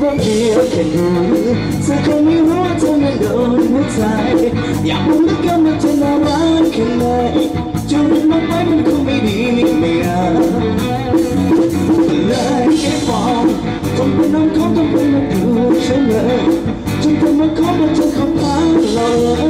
ว่าเพียงแค่ดูสักคงไม่รู้ว่าเธอนั้โดนหัวใจอยากรู้ลือกันว่าจธอน่ารักแค่ไหนจะเรียนมาไปมันคงไม่ดีไม่เอาเลยแค่ฟองคงเป็นน้ำของต้องเป็นน้ำดูฉันเลยจนเป็นมาขอบจนเธอขอพักเาเลย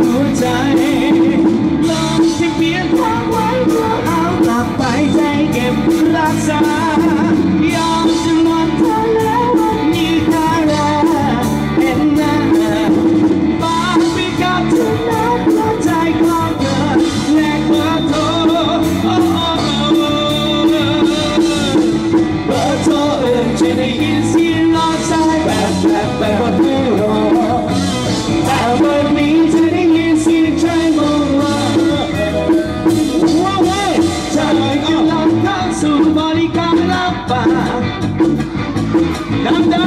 หัวใจลองที่เปลี่ยนทางไว้เพื่อเากลับไปใจเก็บรักษายอมจะหมเธอแล้วมีใตรเห็นหน้าปากไปกับเธอแล้วหัวใจ Lambda!